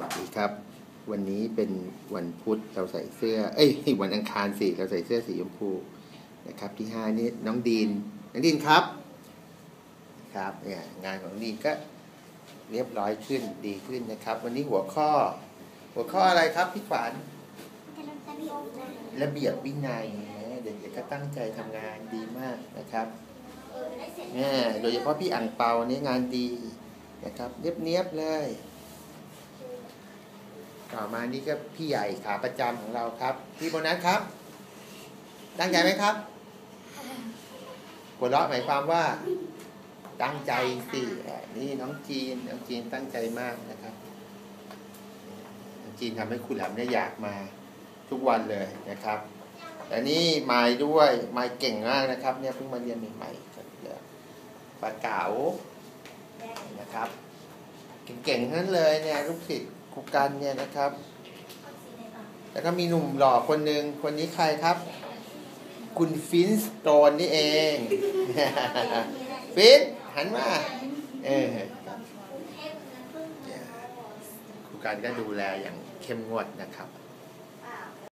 วัสดีครับ วันนี้เป็นวันพุธเราใส่เสื้อ เอ้ยวันอังคารสิเราใส่เสื้อสีชมพูนะครับ ที่ห้านี่น้องดีนน้องดีนครับ ครับเนี่ยงานของน้องดีนก็เรียบร้อยขึ้นดีขึ้นนะครับ วันนี้หัวข้อ หัวข้ออะไรครับพี่ขวัญระเบียบวินัยนะเด็กๆก็ตั้งใจทำงานดีมากนะครับเนี่ยโดยเฉพาะพี่อ่างเปานี่งานดีนะครับเนียบๆเลย ต่อมานี่ก็พี่ใหญ่ขาประจำของเราครับ พี่โบนัสครับ ตั้งใจไหมครับหัวเราะหมายความว่า ตั้งใจสินี่น้องจีนน้องจีนตั้งใจมากนะครับน้องจีนทำให้คุณแหลมเนี่ยอยากมาทุกวันเลยนะครับและนี่ไม้ด้วยไม้เก่งมากนะครับ เนี่ยเพิ่งมาเรียนใหม่ๆกันเลยปากเก๋านะครับเก่งๆทั้นั้นเลยเนี่ยลูกศิษย์ รูกันเนี่ยนะครับ แล้วก็มีหนุ่มหล่อคนหนึ่งคนนี้ใครครับ คุณฟินสโตนนี่เอง ฟินหันมาเออครูการก็ดูแลอย่างเข้มงวดนะครับ